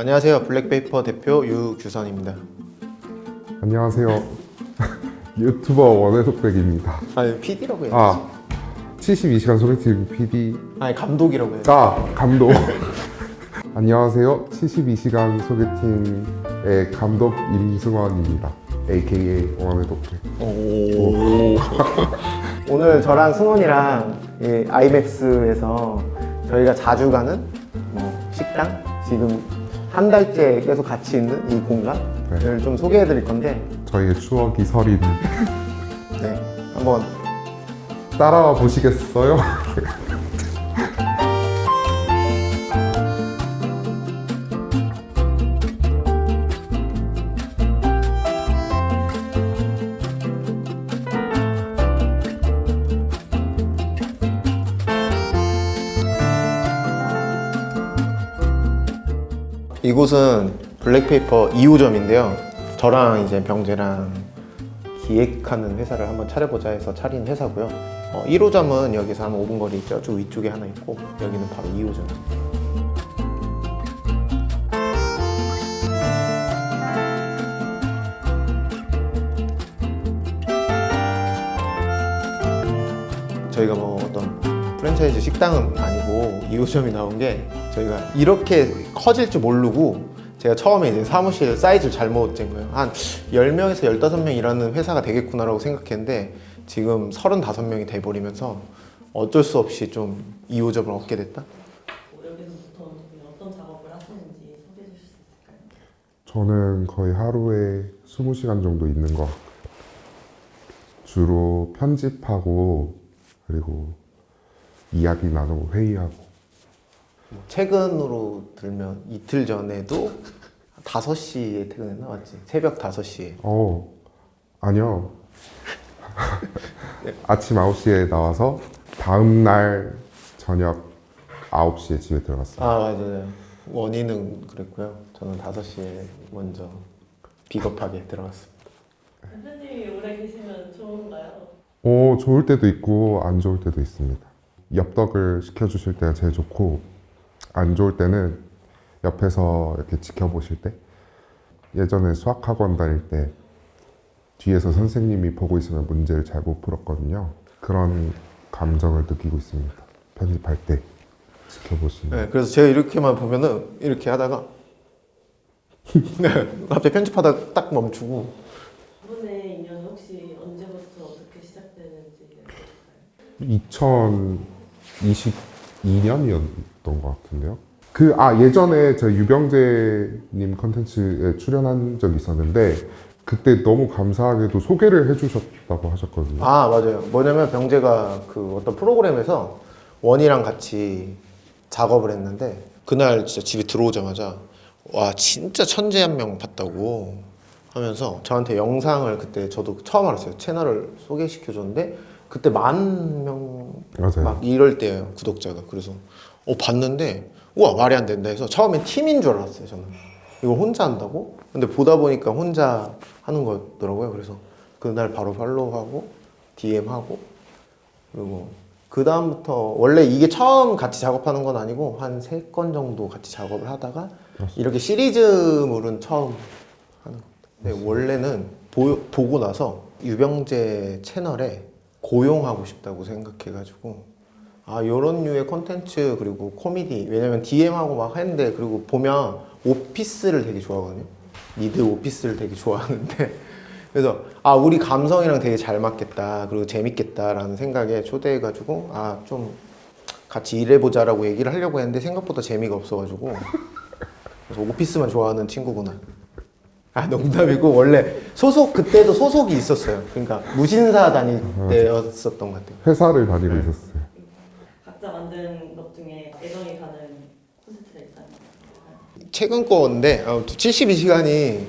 안녕하세요. 블랙페이퍼 대표 유규선입니다. 안녕하세요. 유튜버 원해독백입니다. 아니 PD라고 해야지. 아, 72시간 소개팅 PD. 아니 감독이라고 해야지. 아, 감독. 안녕하세요. 72시간 소개팅의 감독 임승원입니다. AKA 원해독백. 오. 오늘 저랑 승훈이랑 이 아이맥스에서 저희가 자주 가는 뭐 식당 지금 한 달째 계속 같이 있는 이 공간을 좀 소개해 드릴 건데 저희의 추억이 서린. 네. 한번 따라와 보시겠어요? 이곳은 블랙페이퍼 2호점인데요. 저랑 이제 병재랑 기획하는 회사를 한번 차려보자 해서 차린 회사고요. 어, 1호점은 여기서 한 5분 거리 저쪽 위쪽에 하나 있고 여기는 바로 2호점. 저희가 뭐 어떤 프랜차이즈 식당은 아니고 2호점이 나온 게 저희가 이렇게 커질 줄 모르고 제가 처음에 이제 사무실 사이즈를 잘못 잰 거예요. 한 10명에서 15명 일하는 회사가 되겠구나라고 생각했는데 지금 35명이 돼버리면서 어쩔 수 없이 좀 2호점을 얻게 됐다? 여기서 보통 어떤 작업을 하시는지 소개해 주실 수 있을까요? 저는 거의 하루에 20시간 정도 있는 것 같아요. 주로 편집하고 그리고 이야기 나누고 회의하고 뭐 최근으로 들면 이틀 전에도 5시에 퇴근했나 맞지? 새벽 5시에. 어 아니요. 아침 9시에 나와서 다음 날 저녁 9시에 집에 들어갔어요. 아 맞아요. 원인은 그랬고요. 저는 5시에 먼저 비겁하게 들어갔습니다. 대표님이 오래 계시면 좋은가요? 어 좋을 때도 있고 안 좋을 때도 있습니다. 엽떡을 시켜주실 때가 제일 좋고 안 좋을 때는 옆에서 이렇게 지켜보실 때 예전에 수학학원 다닐 때 뒤에서 선생님이 보고 있으면 문제를 잘 못 풀었거든요. 그런 감정을 느끼고 있습니다. 편집할 때 지켜보시면. 네, 그래서 제가 이렇게만 보면은 이렇게 하다가 네, 갑자기 편집하다 딱 멈추고. 두 분의 인연은 혹시 언제부터 어떻게 시작되는지 알 려주실까요? 2022년이었던 것 같은데요. 그, 아, 예전에 저 유병재님 컨텐츠에 출연한 적이 있었는데, 그때 너무 감사하게도 소개를 해주셨다고 하셨거든요. 아 맞아요 뭐냐면 병재가 그 어떤 프로그램에서 원이랑 같이 작업을 했는데 그날 진짜 집에 들어오자마자 와 진짜 천재 한 명 봤다고 하면서 저한테 영상을 그때 저도 처음 알았어요 채널을 소개시켜 줬는데 그때 만 명 맞아요. 막 이럴 때예요 구독자가. 그래서 어 봤는데 우와 말이 안 된다 해서 처음엔 팀인 줄 알았어요 저는. 이걸 혼자 한다고? 근데 보다 보니까 혼자 하는 거더라고요. 그래서 그날 바로 팔로우하고 DM하고 그리고 그 다음부터 원래 이게 처음 같이 작업하는 건 아니고 한 세 건 정도 같이 작업을 하다가 이렇게 시리즈물은 처음 하는 겁니다. 근데 원래는 보, 보고 나서 유병재 채널에 고용하고 싶다고 생각해가지고 아 요런 류의 콘텐츠 그리고 코미디 왜냐면 DM하고 막 했는데 그리고 보면 오피스를 되게 좋아하거든요. 미드 오피스를 되게 좋아하는데. 그래서 아 우리 감성이랑 되게 잘 맞겠다 그리고 재밌겠다라는 생각에 초대해가지고 아 좀 같이 일해보자라고 얘기를 하려고 했는데 생각보다 재미가 없어가지고. 그래서 오피스만 좋아하는 친구구나 아 농담이고 원래 소속 그때도 소속이 있었어요 그러니까 무신사 다닐 때였었던 것 같아요 회사를 다니고 있었어요. 각자 만든 것 중에 애정이 가는 콘텐츠가 있다면 최근 거인데 아무튼 72시간이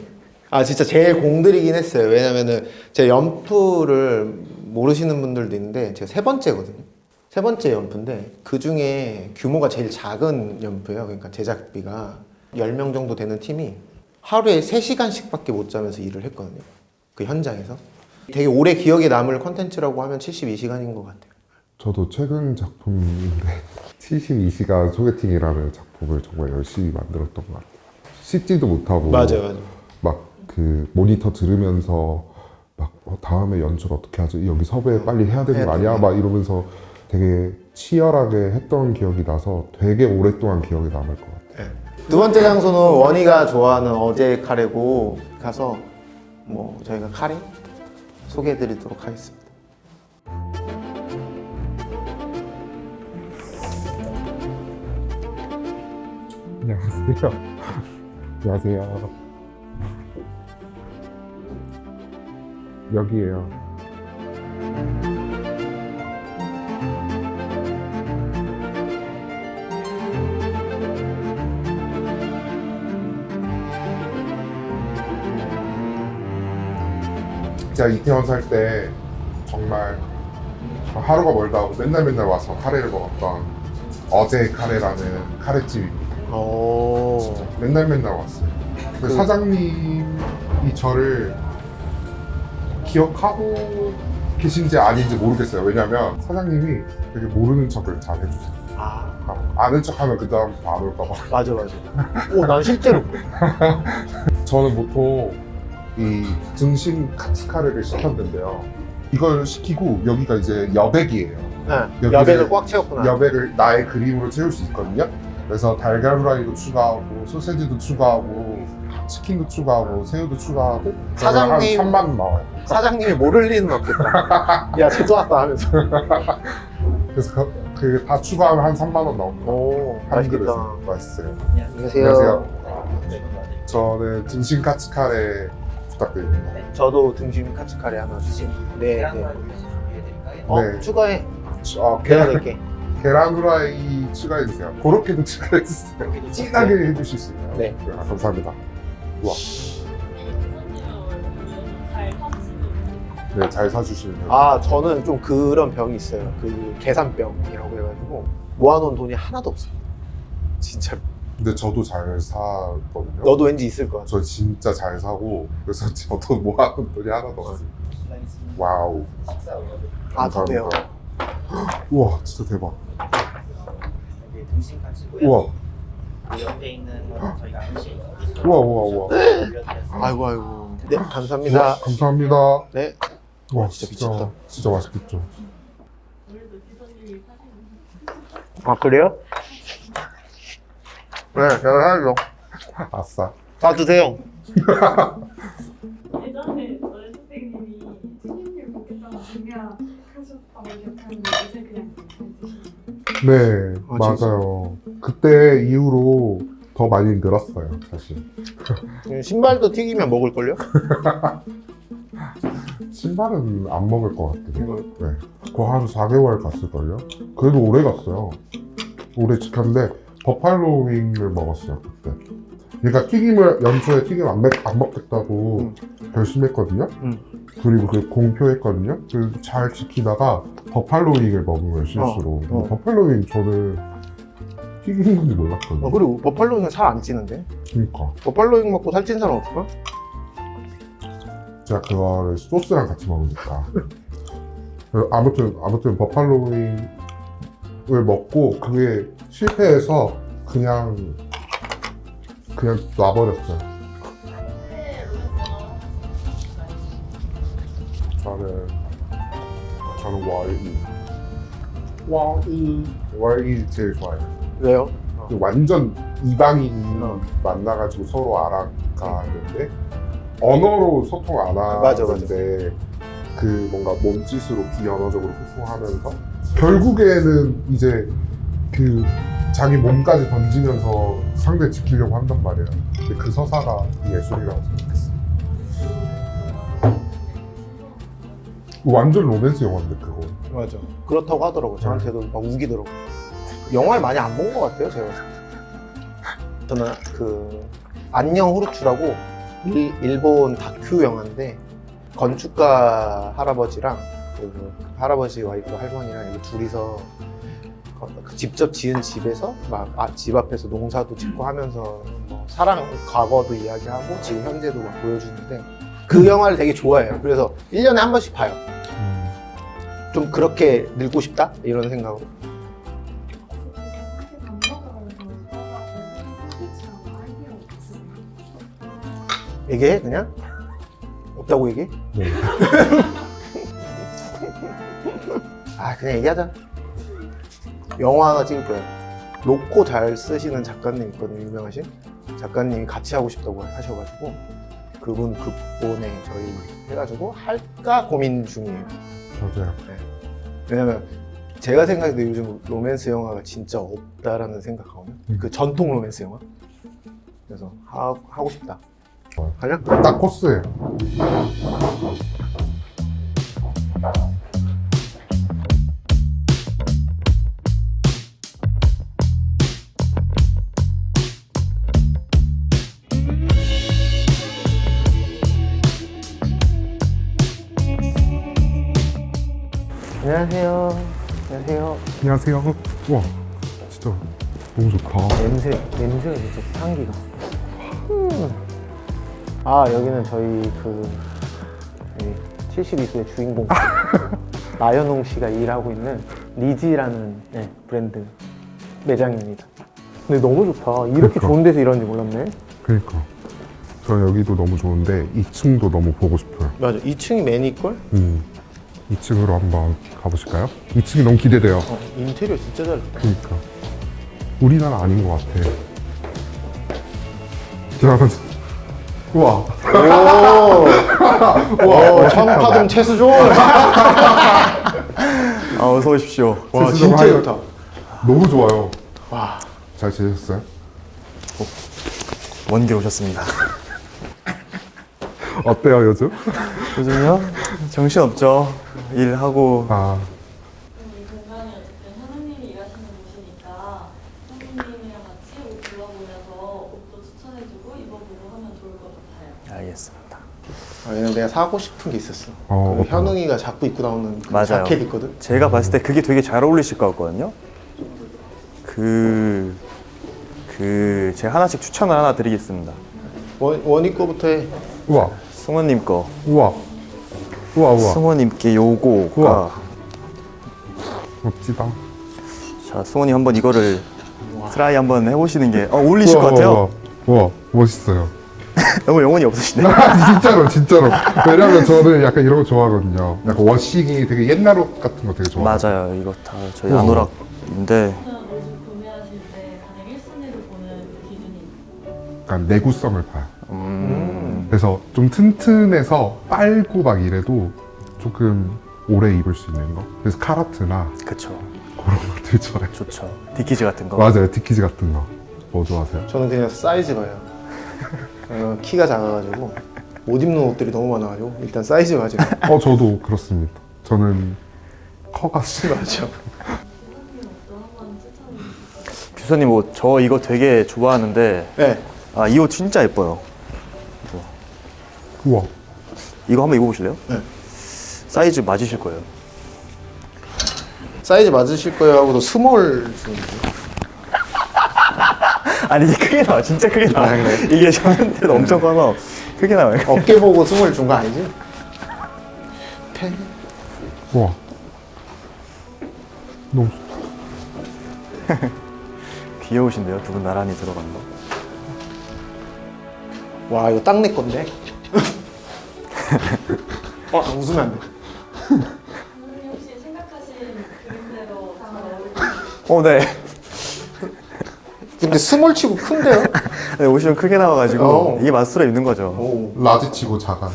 아 진짜 제일 공들이긴 했어요. 왜냐면은 제 연프를 모르시는 분들도 있는데 제가 세 번째거든요. 세 번째 연프인데 그 중에 규모가 제일 작은 연프예요. 그러니까 제작비가 10명 정도 되는 팀이 하루에 3시간씩밖에 못 자면서 일을 했거든요. 그 현장에서. 되게 오래 기억에 남을 컨텐츠라고 하면 72시간인 것 같아요. 저도 최근 작품인데 72시간 소개팅이라는 작품을 정말 열심히 만들었던 것 같아요. 씻지도 못하고 맞아요, 맞아요. 막 그 모니터 들으면서 막 어, 다음에 연출 어떻게 하지 여기 섭외 빨리 해야 되는 거 아니야. 막 이러면서 되게 치열하게 했던 기억이 나서 되게 오랫동안 기억에 남을 것 같아요. 두 번째 장소는 원희가 좋아하는 어제 카레고 가서 뭐 저희가 카레 소개해드리도록 하겠습니다. 안녕하세요. 안녕하세요. 여기에요. 제가 이태원 살 때 정말 하루가 멀다 하고 맨날 맨날 와서 카레를 먹었던 어제 카레라는 카레집입니다. 오. 맨날 맨날 왔어요. 그 그- 사장님이 저를 기억하고 계신지 아닌지 모르겠어요. 왜냐면 사장님이 되게 모르는 척을 잘 해주세요. 아 아는 척하면 그 다음 안 올까봐. 맞아 맞아. 오 난 실제로 그래. 저는 보통 이 등심 카츠카레를 시켰는데요. 이걸 시키고 여기가 이제 여백이에요. 네, 여백을 꽉 채웠구나. 여백을 나의 그림으로 채울 수 있거든요. 그래서 달걀 후라이도 추가하고 소세지도 추가하고 치킨도 추가하고 새우도 추가하고 사장님- 한 3만 원 나와요. 사장님이 모를 리는 없겠다. 야 제조왔다 하면서. 그래서 그 다 추가하면 한 3만 원 나옵니다. 오 한 그릇에 맛있겠다. 맛있어요. 안녕하세요. 안녕하세요. 저는 등심 카츠카레 부탁드립니다. 저도 등심 카츠카레 하나 주세요. 네. 네. 어 네. 추가해. 어, 내가 계란, 낼게. 계란 후라이 추가해주세요. 그렇게도 추가해주세요. 진하게 해주실 수 있나요? 네. 아, 감사합니다. 우와. 잘 네, 잘 사주시면 아 저는 좀 그런 병이 있어요. 그 계산병이라고 해가지고 모아놓은 돈이 하나도 없어요. 진짜. 근데 저도 잘 사거든요. 너도 왠지 있을 것 같아. 저 진짜 잘 사고 그래서 저도 모아놓은 돈이 하나도 없어요. 와우. 아 저도요. 우와 진짜 대박. 이게 등심 가지고요. 우와 그 옆에 있는 거는 저희가 우와 우와 우와. 올려드렸어요. 아이고 아이고. 네 감사합니다. 감사합니다. 네. 와 진짜 진짜 미쳤다. 진짜 맛있겠죠. 아 그래요? 네 제가 사야죠. 아싸. 다 드세요. 예전에 저희 선생님이 손님들 먹겠다고 준비하셨다고 기억하는데 요새 그냥 드시는 네 아, 맞아요. 그때 이후로 더 많이 늘었어요 사실. 신발도 튀기면 먹을걸요? 신발은 안 먹을 것 같아요. 네. 그거 한 4개월 갔을걸요? 그래도 오래 갔어요. 오래 지켰는데, 버팔로 윙을 먹었어요, 그때. 그러니까 튀김을, 연초에 튀김 안, 먹, 안 먹겠다고 결심했거든요? 음. 그리고 그 공표했거든요? 그 잘 지키다가 버팔로 윙을 거예요, 실수로. 어, 어. 버팔로 윙 저는 튀긴 건지 몰랐거든요. 어, 그리고 버팔로잉은 살 안 찌는데? 그러니까. 버팔로잉 먹고 살찐 사람 없을까? 제가 그거를 소스랑 같이 먹으니까. 아무튼 아무튼 버팔로 윙을 먹고 그게 실패해서 그냥 그냥 놔버렸어요. 저는 저는 월이 월이 월이 제일 좋아요. 왜요? 그 완전 이방인이 어. 만나가지고 서로 알아가는데 언어로 소통 안 맞아, 하는데 그 뭔가 몸짓으로 비언어적으로 소통하면서 결국에는 이제 그 자기 몸까지 던지면서 상대 지키려고 한단 말이에요. 근데 그 서사가 예술이라고 생각했어요. 완전 로맨스 영화인데 그거. 맞아. 그렇다고 하더라고. 저한테도 막 우기더라고. 영화를 많이 안 본 것 같아요, 제가. 저는 그 안녕 후르츠라고 일, 일본 다큐 영화인데 건축가 할아버지랑 그 할아버지 와이프 할머니랑 이렇게 둘이서 거- 그 직접 지은 집에서 막 집 앞에서 농사도 짓고 하면서 뭐 사랑 과거도 이야기하고 지금 현재도 막 보여주는데 그 영화를 되게 좋아해요. 그래서 1년에 한 번씩 봐요. 좀 그렇게 늙고 싶다 이런 생각으로? 얘기해 그냥? 없다고 얘기해? 네. 아 그냥 얘기하자 영화 하나 찍을 거야 로코 잘 쓰시는 작가님 있거든요 유명하신 작가님이 같이 하고 싶다고 하셔가지고 그분 극본에 저희 해가지고 할까 고민 중이에요 맞아요. 왜냐면 제가 생각해도 요즘 로맨스 영화가 진짜 없다라는 생각하거든요 음. 그 전통 로맨스 영화 그래서 하, 하고 싶다 어. 가자 딱 코스예요. 안녕하세요 안녕하세요 안녕하세요. 와, 진짜 너무 좋다. 냄새 냄새가 진짜 향기가. 아 여기는 저희 그 72수의 주인공 나연홍 씨가 일하고 있는 리지라는 네, 브랜드 매장입니다. 근데 너무 좋다. 이렇게 그러니까. 좋은 데서 일하는지 몰랐네. 그러니까 저 여기도 너무 좋은데 2층도 너무 보고 싶어요. 맞아. 2층이 매니꼴? 음, 2층으로 한번 가보실까요? 2층이 너무 기대돼요. 어, 인테리어 진짜 잘했다. 그러니까 우리나라 아닌 것 같아. 자, 우와, 오, 청파동 채수종. 아, 어서 오십시오. 와 진짜 하이라이트. 좋다. 너무 좋아요. 와. 잘 지내셨어요? 먼길 오셨습니다. 어때요 요즘? 요즘요? 정신 없죠. 일하고 아, 이 공간이 어쨌든 현우님이 일하시는 곳이니까 현우님이랑 같이 옷 골라보면서 옷도 추천해주고 입어보고 하면 좋을 것 같아요. 알겠습니다. 아, 왜냐면 내가 사고 싶은 게 있었어. 어, 그 어떤 현웅이가 자꾸 입고 나오는 그 맞아요. 자켓 있거든. 제가 봤을 때 그게 되게 잘 어울리실 것 같거든요. 그, 그, 제가 하나씩 추천을 하나 드리겠습니다. 원, 원이 거부터 해. 우와, 승원님 거. 우와, 우와, 우와, 승원님께 요거가. 우와. 멋지다. 자, 승원님 한번 이거를 트라이 한번 해보시는 게 어, 어울리실 것 같아요. 우와, 우와, 멋있어요. 너무 영혼이 없으시네. 진짜로, 진짜로. 왜냐면 저는 약간 이런 거 좋아하거든요. 약간 워싱이 되게 옛날 옷 같은 거 되게 좋아해요. 맞아요. 이거 다 저희 우와. 아노락인데. 구매하실 때 가장 1순위로 보는 기준이 약간 내구성을 봐요. 음, 그래서 좀 튼튼해서 빨고 막 이래도 조금 오래 입을 수 있는 거. 그래서 카라트나 그쵸. 그런 것들 좋아해요. 좋죠. 디키즈 같은 거. 맞아요. 디키즈 같은 거. 뭐 좋아하세요? 저는 그냥 사이즈 봐요. 어, 키가 작아가지고 못 입는 옷들이 너무 많아가지고 일단 사이즈 가지고. 어, 저도 그렇습니다. 저는 커가. 맞아. 기사님 옷도 한번 추천해 규서님 옷, 저 이거 되게 좋아하는데, 네. 아, 이 옷 진짜 예뻐요. 우와. 이거 한번 입어보실래요? 네. 사이즈 맞으실 거예요. 사이즈 맞으실 거예요 하고도 스몰 주는데. 아니, 이게 크게 나와. 진짜 크게 나와. 아, 그래? 이게 저한테 도 엄청 커서 크게 나와요. 어깨 보고 스몰 준 거 아니지? 팬. 우와. 너무 좋다. 귀여우신데요? 두 분 나란히 들어간 거. 와 이거 딱 내 건데. 어 웃으면 안 돼. 현우님 혹시 생각하신 그림대로 잘 어울리는 어, 네. 근데 스몰 치고 큰데요? 네, 옷이 좀 크게 나와가지고, 어. 이게 맞수라 입는 거죠. 오. 라지 치고 작아요.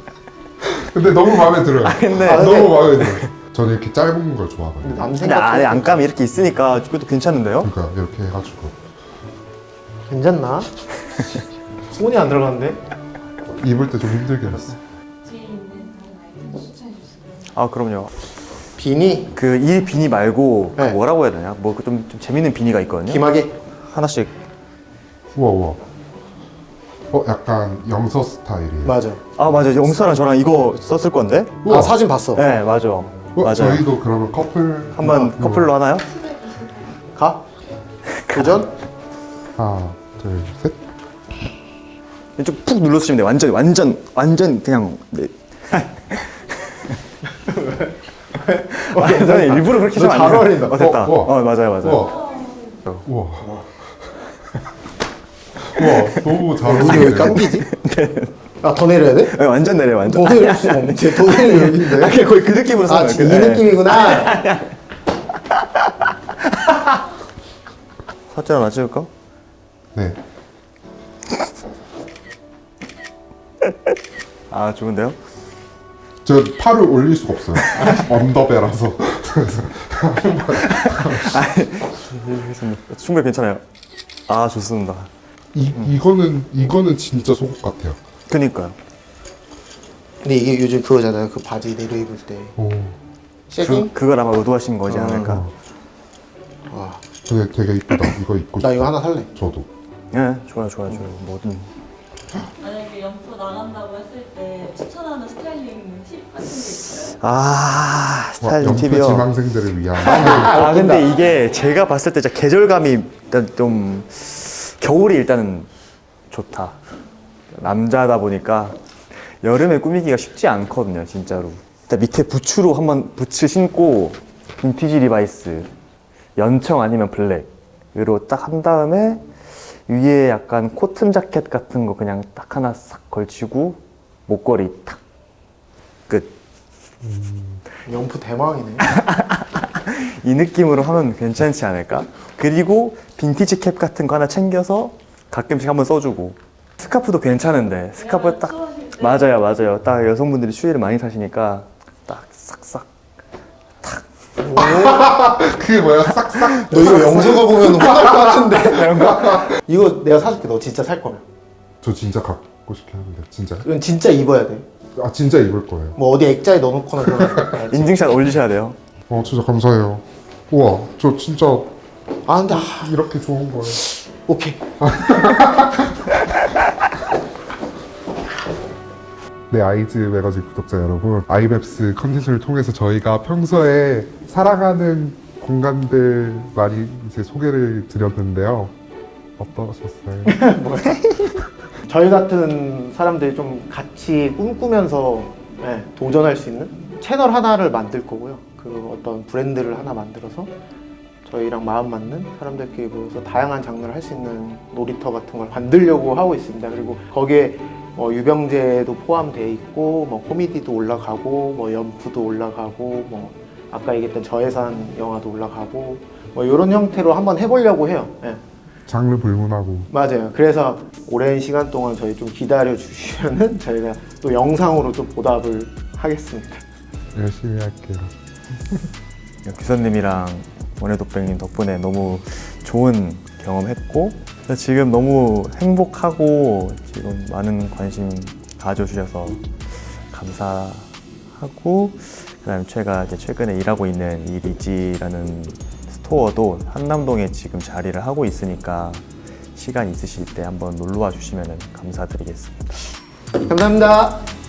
근데 너무 마음에 들어요. 근데, 아, 근데- 너무 마음에 들어요. 저는 이렇게 짧은 걸 좋아하거든요. 근데 남생 안에 안감이 이렇게 있으니까 그것도 괜찮은데요? 그러니까 이렇게 해가지고 괜찮나? 손이 안 들어갔는데? 입을 때 좀 힘들게 했어. 뒤에 있는 다른 아이템 추천해 주세요. 아, 그럼요. 비니 그 이 비니 말고 그 네. 뭐라고 해야 되냐? 뭐 좀 좀 재밌는 비니가 있거든요. 기마개. 하나씩 우와 우와. 어 약간 영서 스타일이에요. 맞아. 아 맞아 영수랑 저랑 이거 썼을 건데 우와. 아 사진 봤어. 네 맞아 어, 맞아 요 저희도 그러면 커플 한번 어, 커플로 하나요? 가. 도전. 하나 둘 셋. 좀푹 눌러주시면 돼요 완전 완전 완전 그냥 네. 완전 일부러 그렇게 너 하면 안 잘 돼요. 어울린다. 어 됐다 어, 어. 맞아요 맞아요 우와. 우와. 우와 너무 잘왜 감기지? 아 더 내려야 돼? 네, 완전 내려 완전. 더 내릴 수가 없는데 더 여기인데 아, 그냥 거의 그 느낌으로 아, 써요. 이 느낌이구나. 사진 하나 찍을까? 네 아 좋은데요? 저 팔을 올릴 수가 없어요 언더베라서 알겠습니다. 충분히 괜찮아요. 아 좋습니다. 이, 이거는 이거는 진짜 속옷 같아요 그니까요. 근데 이게 요즘 그거잖아요. 그 바지 내려 입을 때오 쉐딩? 그, 그걸 아마 의도하신 거지 않을까? 와, 되게 되게 이쁘다 이거 입고 나 이거 하나 살래. 저도 예, 좋아요, 좋아요, 좋아요. 뭐든. 만약에 연프 나간다고 했을 때 추천하는 스타일링 팁 같은 게 있어요? 아 와, 스타일링 연프 팁이요. 지망생들을 위한 아 근데 이게 제가 봤을 때 진짜 계절감이 일단 좀 겨울이 일단은 좋다. 남자다 보니까 여름에 꾸미기가 쉽지 않거든요, 진짜로. 일단 밑에 부츠로 한번 부츠 신고 빈티지 리바이스 연청 아니면 블랙으로 딱 한 다음에 위에 약간 코튼 자켓 같은 거 그냥 딱 하나 싹 걸치고 목걸이 탁 끝. 연프 대망이네. 이 느낌으로 하면 괜찮지 않을까? 그리고 빈티지 캡 같은 거 하나 챙겨서 가끔씩 한번 써주고 스카프도 괜찮은데 스카프 딱 맞아요 맞아요 딱 여성분들이 추위를 많이 타시니까 딱 싹싹 그게 뭐야 싹싹 너 이거 영수가 보면 혼날 것 같은데. 이거 내가 사줄게. 너 진짜 살 거면. 저 진짜 갖고 싶긴 한데 진짜 이건 진짜 입어야 돼. 아 진짜 입을 거예요 뭐 어디 액자에 넣어놓거나 그러면. 인증샷 올리셔야 돼요 어 진짜 감사해요 우와 저 진짜 아 근데 아, 이렇게 좋은 거예요 오케이. 네, 아이즈 매거진 구독자 여러분, 아이맵스 컨텐츠를 통해서 저희가 평소에 사랑하는 공간들 많이 이제 소개를 드렸는데요. 어떠셨어요? 저희 같은 사람들이 좀 같이 꿈꾸면서 예, 도전할 수 있는 채널 하나를 만들 거고요. 그 어떤 브랜드를 하나 만들어서 저희랑 마음 맞는 사람들끼리 모여서 다양한 장르를 할 수 있는 놀이터 같은 걸 만들려고 하고 있습니다. 그리고 거기에 뭐 유병재도 포함되어 있고 뭐 코미디도 올라가고 뭐 연프도 올라가고 뭐 아까 얘기했던 저예산 영화도 올라가고 뭐 이런 형태로 한번 해보려고 해요. 예. 장르 불문하고 맞아요. 그래서 오랜 시간 동안 저희 좀 기다려 주시면은 저희가 또 영상으로 좀 보답을 하겠습니다. 열심히 할게요. 규선님이랑 원해독백님 덕분에 너무 좋은 경험했고 지금 너무 행복하고 지금 많은 관심 가져주셔서 감사하고 그다음 제가 이제 최근에 일하고 있는 이 리지라는 스토어도 한남동에 지금 자리를 하고 있으니까 시간 있으실 때 한번 놀러 와 주시면 감사드리겠습니다. 감사합니다.